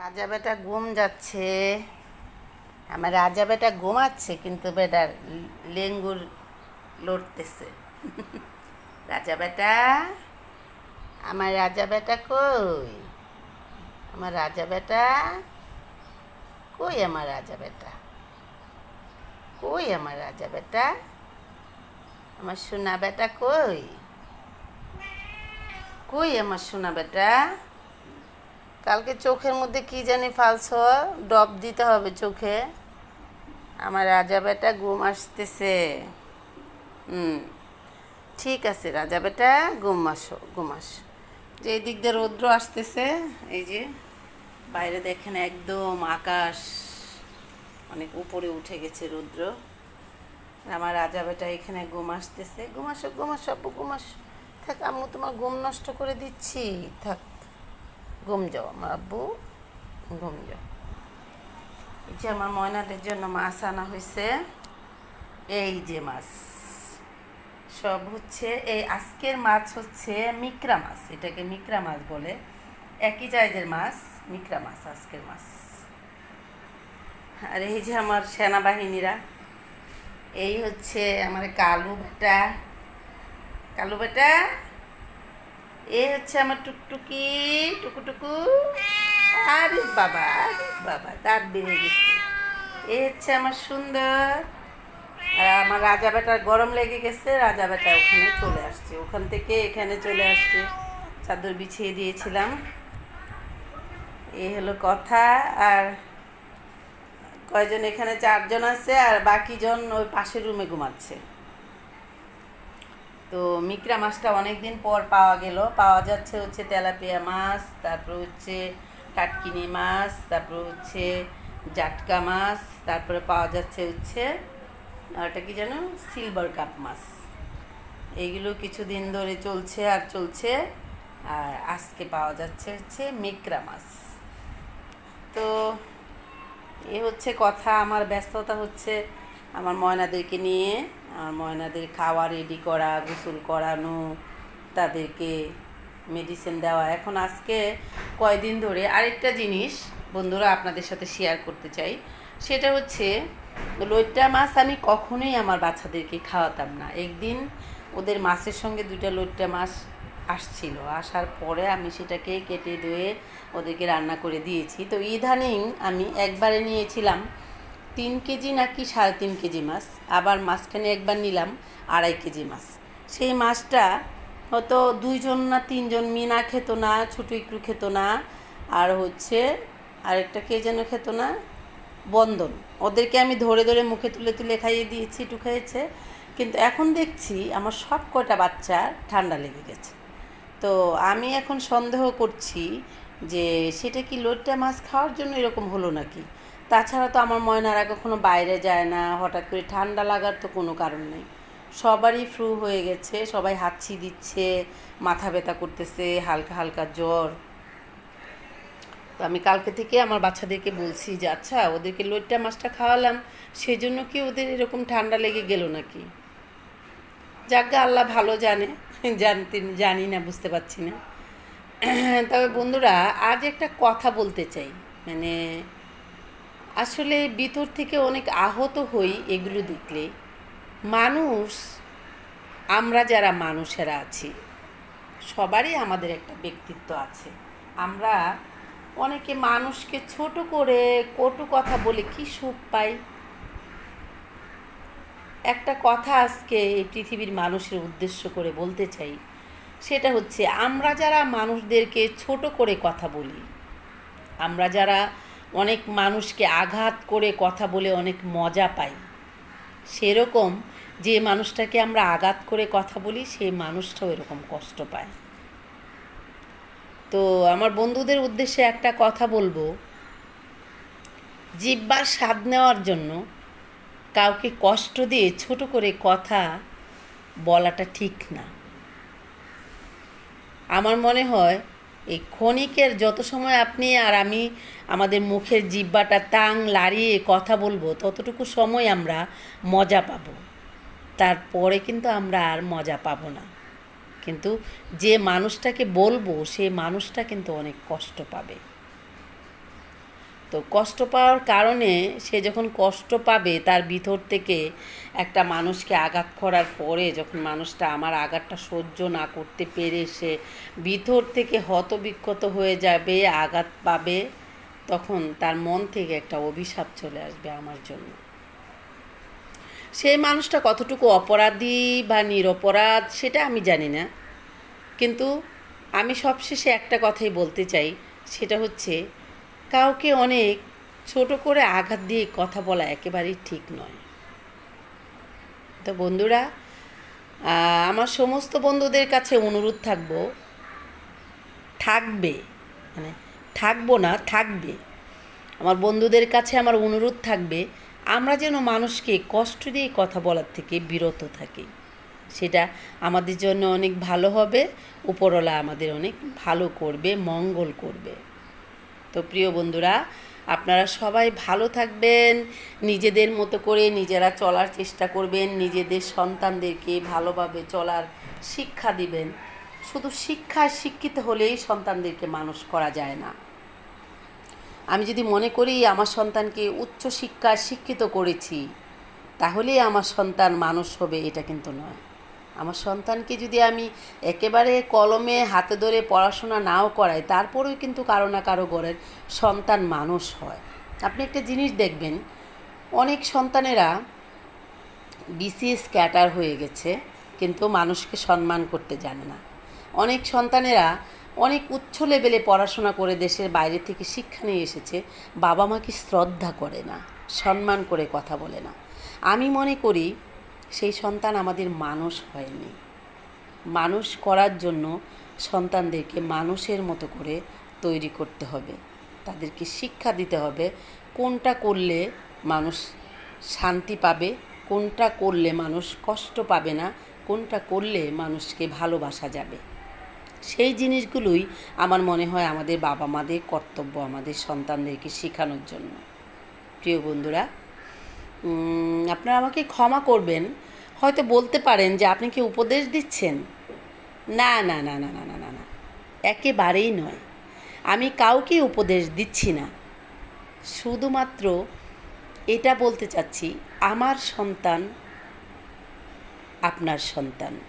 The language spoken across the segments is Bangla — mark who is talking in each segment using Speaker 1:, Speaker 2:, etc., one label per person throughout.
Speaker 1: রাজা বেটা ঘুম যাচ্ছে। আমার রাজা বেটা ঘুমাচ্ছে, কিন্তু বেটার লেঙ্গুর লড়তেছে। রাজা বেটা, আমার রাজা বেটা কই? আমার রাজা বেটা, কই আমার রাজা বেটা? কই আমার রাজা বেটা? আমার সোনা বেটা কই? কই আমার সোনা বেটা? কালকে চোখের মধ্যে কি জানি ফালস হওয়া, ডব দিতে হবে চোখে। আমার রাজা বেটা ঘুম আসতেছে। হুম, ঠিক আছে, রাজা বেটা ঘুম আসো ঘুম আসো। যে এই দিক দিয়ে রৌদ্র আসতেছে, এই যে বাইরে দেখেন একদম আকাশ, অনেক উপরে উঠে গেছে রৌদ্র। আমার রাজা বেটা এখানে ঘুম আসতেছে। ঘুম আসো ঘুম আসো, আব্বু, ঘুম আসো। থাক, আম্মু তোমার ঘুম নষ্ট করে দিচ্ছি। থাক। ঘুম যাও আমার আব্বু ঘুম যাও এই যে আমার ময়নাদের জন্য মাছ আনা হয়েছে এই যে মাছ। সব হচ্ছে, এই আজকের মাছ হচ্ছে মিকরা মাছ। এটাকে মিকরা মাছ বলে। একই জায়গের মাছ, মিকরা মাছ, আজকের মাছ। আর এই যে আমার সেনাবাহিনীরা। এই হচ্ছে আমার কালু বেটা। কালু বেটা? এ হচ্ছে আমার টুকটুকি, টুকুটুকু। আরে বাবা আরে বাবা, দাঁত বেড়ে গেছে। এ হচ্ছে আমার সুন্দর। আর আমার রাজা বেটার গরম লেগে গেছে, রাজা বেটা ওখানে চলে আসছে। ওখান থেকে এখানে চলে আসছে। চাদর বিছিয়ে দিয়েছিলাম। এই হলো কথা। আর কয়জন এখানে, চারজন আছে, আর বাকিজন ওই পাশের রুমে ঘুমাচ্ছে। তো মিকরা মাছটা অনেক দিন পর পাওয়া গেল। পাওয়া যাচ্ছে হচ্ছে তেলাপিয়া মাছ, তারপর হচ্ছে কাটকিনি মাছ, তারপর হচ্ছে জাটকা মাছ, তারপরে পাওয়া যাচ্ছে হচ্ছে, ওটা কি যেন? সিলভার কাপ মাছ। এইগুলো কিছুদিন ধরে চলছে আর চলছে, আর আজকে পাওয়া যাচ্ছে হচ্ছে মিকরা মাছ। তো এ হচ্ছে কথা, আমার ব্যস্ততা হচ্ছে আমার ময়নাদেরকে নিয়ে, আমার ময়নাদের খাওয়া রেডি করা, গোসল করানো, তাদেরকে মেডিসিন দেওয়া। এখন আজকে কয়দিন ধরে আরেকটা জিনিস বন্ধুরা আপনাদের সাথে শেয়ার করতে চাই। সেটা হচ্ছে লইট্টা মাছ আমি কখনোই আমার বাচ্চাদেরকে খাওয়াতাম না। একদিন ওদের মাছের সঙ্গে দুইটা লইট্টা মাছ আসছিল। আসার পরে আমি সেটাকে কেটে ধুয়ে ওদেরকে রান্না করে দিয়েছি। তো ইদানিং আমি একবারে নিয়েছিলাম তিন কেজি নাকি সাড়ে তিন কেজি মাছ? আবার মাঝখানে একবার নিলাম, আড়াই কেজি মাছ। সেই মাছটা হয়তো দুইজন না তিনজন মিনা খেত না, ছোটো একটু খেত না, আর হচ্ছে আরেকটা কে যেন খেত না? বন্ধন ওদেরকে আমি ধরে ধরে মুখে তুলে তুলে খাইয়ে দিয়েছি, একটু খেয়েছে। কিন্তু এখন দেখছি আমার সব কটা বাচ্চা ঠান্ডা লেগে গেছে। তো আমি এখন সন্দেহ করছি যে সেটা কি লোটটা মাছ খাওয়ার জন্য এরকম হলো নাকি? তাছাড়া তো আমার ময়নারা কখনো বাইরে যায় না, হঠাৎ করে ঠান্ডা লাগার তো কোনো কারণ নেই। সবারই ফ্লু হয়ে গেছে, সবাই হাঁচি দিচ্ছে, মাথা ব্যথা করতেছে, হালকা হালকা জ্বর। তো আমি কালকে থেকে আমার বাচ্চাদেরকে বলছি যে আচ্ছা ওদেরকে লোটটা মাছটা খাওয়ালাম সেই জন্য কি ওদের এরকম ঠান্ডা লেগে গেল নাকি? যাজ্ঞা আল্লাহ ভালো জানে, জানতে, জানি না, বুঝতে পারছি না। তবে বন্ধুরা, আজ একটা কথা বলতে চাই। মানে আসলে ভিতর থেকে অনেক আহত হই এগুলো দেখলে। মানুষ, আমরা যারা মানুষেরা আছি, সবারই আমাদের একটা ব্যক্তিত্ব আছে। আমরা অনেকে মানুষকে ছোট করে কটু কথা বলে কি সুখ পাই? একটা কথা আজকে এই পৃথিবীর মানুষের উদ্দেশ্য করে বলতে চাই, সেটা হচ্ছে আমরা যারা মানুষদেরকে ছোট করে কথা বলি, আমরা যারা অনেক মানুষকে আঘাত করে কথা বলে অনেক মজা পাই। সেরকম যে মানুষটাকে আমরা আঘাত করে কথা বলি সেই মানুষটাও এরকম কষ্ট পায়। তো আমার বন্ধুদের উদ্দেশ্যে একটা কথা বলব। জিব্বার স্বাদ নেওয়ার জন্য কাউকে কষ্ট দিয়ে ছোট করে কথা বলাটা ঠিক না। আমার মনে হয় এই ক্ষণিকের যত সময় আপনি আর আমি আমাদের মুখের জিব্বাটা তাং লাড়িয়ে কথা বলব, ততটুকু সময় আমরা মজা পাব। তারপরে কিন্তু আমরা আর মজা পাবো না। কিন্তু যে মানুষটাকে বলব, সে মানুষটা কিন্তু অনেক কষ্ট পাবে। তো কষ্ট পাওয়ার কারণে সে যখন কষ্ট পাবে তার ভিতর থেকে একটা মানুষকে আঘাত করার পরে যখন মানুষটা আমার আঘাতটা সহ্য না করতে পেরে সে ভিতর থেকে হতবিক্ষত হয়ে যাবে, আঘাত পাবে, তখন তার মন থেকে একটা অভিশাপ চলে আসবে আমার জন্য। সেই মানুষটা কতটুকু অপরাধী বা নিরপরাধ সেটা আমি জানি না। কিন্তু আমি সবশেষে একটা কথাই বলতে চাই, সেটা হচ্ছে কাউকে অনেক ছোট করে আঘাত দিয়ে কথা বলা একেবারেই ঠিক নয়। তো বন্ধুরা আমার সমস্ত বন্ধুদের কাছে অনুরোধ থাকব, থাকবে মানে থাকব না, থাকবে। আমার বন্ধুদের কাছে আমার অনুরোধ থাকবে, আমরা যেন মানুষকে কষ্ট দিয়ে কথা বলার থেকে বিরত থাকি। সেটা আমাদের জন্য অনেক ভালো হবে, উপরওয়ালা আমাদের অনেক ভালো করবে, মঙ্গল করবে। তো প্রিয় বন্ধুরা, আপনারা সবাই ভালো থাকবেন, নিজেদের মতো করে নিজেরা চলার চেষ্টা করবেন, নিজেদের সন্তানদেরকে ভালোভাবে চলার শিক্ষা দিবেন। শুধু শিক্ষায় শিক্ষিত হলেই সন্তানদেরকে মানুষ করা যায় না। আমি যদি মনে করি আমার সন্তানকে উচ্চ শিক্ষায় শিক্ষিত করেছি, তাহলেই আমার সন্তান মানুষ হবে, এটা কিন্তু নয়। আমার সন্তানকে যদি আমি একেবারে কলমে হাতে ধরে পড়াশোনা নাও করাই, তারপরেও কিন্তু কারও না কারও ঘরের সন্তান মানুষ হয়। আপনি একটা জিনিস দেখবেন, অনেক সন্তানেরা বিসিএস ক্যাটার হয়ে গেছে, কিন্তু মানুষকে সম্মান করতে জানে না। অনেক সন্তানেরা অনেক উচ্চ লেভেলে পড়াশোনা করে দেশের বাইরে থেকে শিক্ষা নিয়ে এসেছে, বাবা মাকে শ্রদ্ধা করে না, সম্মান করে কথা বলে না। আমি মনে করি সেই সন্তান আমাদের মানুষ হয়নি। মানুষ করার জন্য সন্তানদেরকে মানুষের মতো করে তৈরি করতে হবে। তাদেরকে শিক্ষা দিতে হবে কোনটা করলে মানুষ শান্তি পাবে, কোনটা করলে মানুষ কষ্ট পাবে না, কোনটা করলে মানুষকে ভালোবাসা যাবে। সেই জিনিসগুলোই আমার মনে হয় আমাদের বাবা মাদের কর্তব্য আমাদের সন্তানদেরকে শেখানোর জন্য। প্রিয় বন্ধুরা আপনারা আমাকে ক্ষমা করবেন। হয়তো বলতে পারেন যে আপনি কি উপদেশ দিচ্ছেন? না না না না না না না না। একেবারেই নয়। আমি কাউকে উপদেশ দিচ্ছি না। শুধুমাত্র এটা বলতে চাচ্ছি, আমার সন্তান আপনার সন্তান।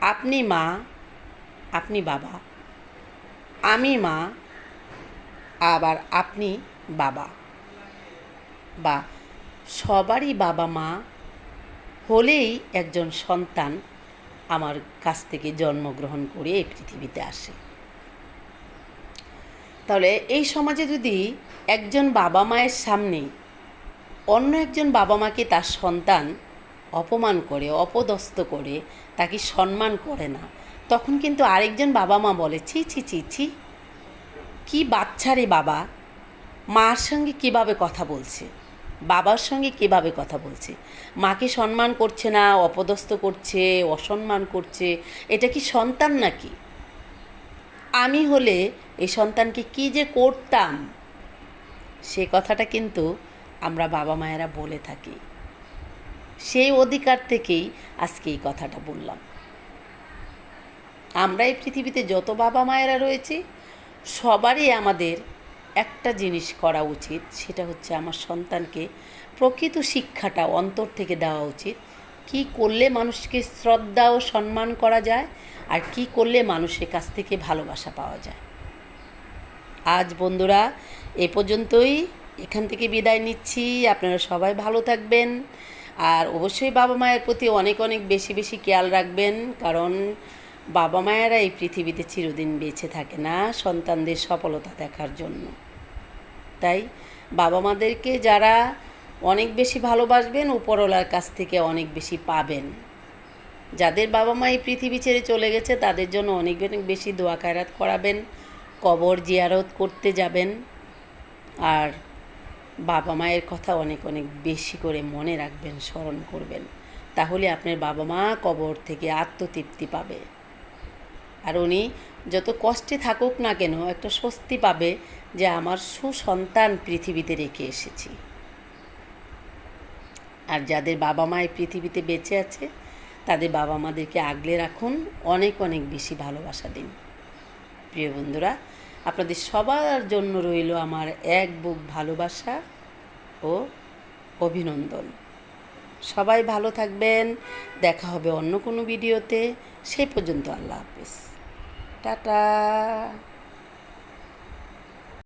Speaker 1: আপনি মা, আপনি বাবা। আমি মা, আবার আপনি বাবা। বা সবারই বাবা মা হলেই একজন সন্তান আমার কাছ থেকে জন্মগ্রহণ করে এই পৃথিবীতে আসে। তাহলে এই সমাজে যদি একজন বাবা মায়ের সামনে অন্য একজন বাবা মাকে তার সন্তান অপমান করে, অপদস্থ করে, তাকে সম্মান করে না, তখন কিন্তু আরেকজন বাবা মা বলে, ছি ছি ছি ছি, কী বাচ্চা রে বাবা, মার সঙ্গে কীভাবে কথা বলছে? বাবার সঙ্গে কীভাবে কথা বলছে? মাকে সম্মান করছে না, অপদস্থ করছে, অসম্মান করছে, এটা কি সন্তান নাকি? আমি হলে এই সন্তানকে কি যে করতাম? সে কথাটা কিন্তু আমরা বাবা মায়েরা বলে থাকি। সেই অধিকার থেকেই আজকে এই কথাটা বললাম। আমরা এই পৃথিবীতে যত বাবা মায়েরা রয়েছে, সবারই আমাদের একটা জিনিস করা উচিত, সেটা হচ্ছে আমার সন্তানকে প্রকৃত শিক্ষাটা অন্তর থেকে দেওয়া উচিত। কি করলে মানুষকে শ্রদ্ধা ও সম্মান করা যায়, আর কি করলে মানুষের কাছ থেকে ভালোবাসা পাওয়া যায়। আজ বন্ধুরা, এ পর্যন্তই। এখান থেকে বিদায় নিচ্ছি। আপনারা সবাই ভালো থাকবেন। আর অবশ্যই বাবা মায়ের প্রতি অনেক অনেক বেশি বেশি খেয়াল রাখবেন, কারণ বাবা মায়েরা এই পৃথিবীতে চিরদিন বেঁচে থাকে না সন্তানদের সফলতা দেখার জন্য। তাই বাবা মাদেরকে যারা অনেক বেশি ভালোবাসবেন, উপরওয়ালার কাছ থেকে অনেক বেশি পাবেন। যাদের বাবা মা এই পৃথিবী ছেড়ে চলে গেছে, তাদের জন্য অনেক অনেক বেশি দোয়া খায়রাত করাবেন, কবর জিয়ারত করতে যাবেন। আর বাবা মায়ের কথা অনেক অনেক বেশি করে মনে রাখবেন, স্মরণ করবেন। তাহলে আপনার বাবা মা কবর থেকে আত্মতৃপ্তি পাবে। আর উনি যত কষ্টে থাকুক না কেন একটা স্বস্তি পাবে যে আমার সুসন্তান পৃথিবীতে রেখে এসেছি। আর যাদের বাবা মা এই পৃথিবীতে বেঁচে আছে, তাদের বাবা মাদেরকে আগলে রাখুন, অনেক অনেক বেশি ভালোবাসা দিন। প্রিয় বন্ধুরা, আপনাদের সবার জন্য রইল আমার এক বুক ভালোবাসা ও অভিনন্দন। সবাই ভালো থাকবেন, দেখা হবে অন্য কোনো ভিডিওতে সেই পর্যন্ত আল্লাহ হাফিজ। টাটা